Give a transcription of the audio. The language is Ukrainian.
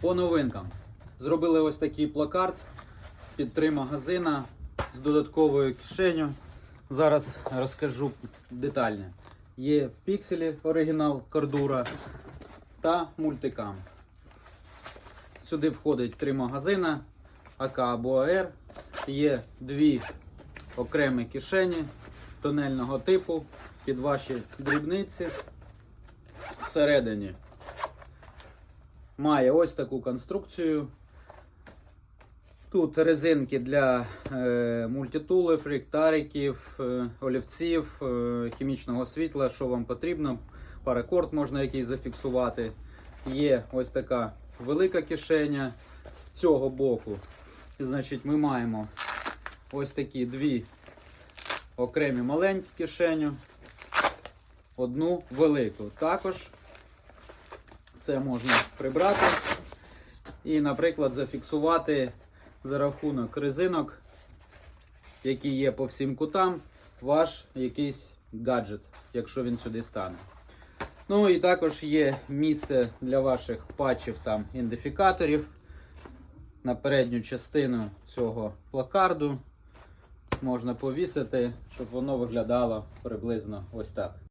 По новинкам. Зробили ось такий плакарт під три магазина з додатковою кишеню. Зараз розкажу детальне. Є в пікселі оригінал кордура та мультикам. Сюди входить три магазина АК або АР. Є дві окремі кишені тонельного типу під ваші дрібниці. Всередині має ось таку конструкцію. Тут резинки для е, мультитулів, ліхтариків, е, олівців, е, хімічного світла, що вам потрібно. Паракорд можна якийсь зафіксувати. Є ось така велика кишеня з цього боку. І, значить, ми маємо ось такі дві окремі маленькі кишеню, одну велику. Також це можна прибрати і, наприклад, зафіксувати за рахунок резинок, які є по всім кутам, ваш якийсь гаджет, якщо він сюди стане. Ну і також є місце для ваших патчів там ідентифікаторів на передню частину цього плакарду можна повісити, щоб воно виглядало приблизно ось так.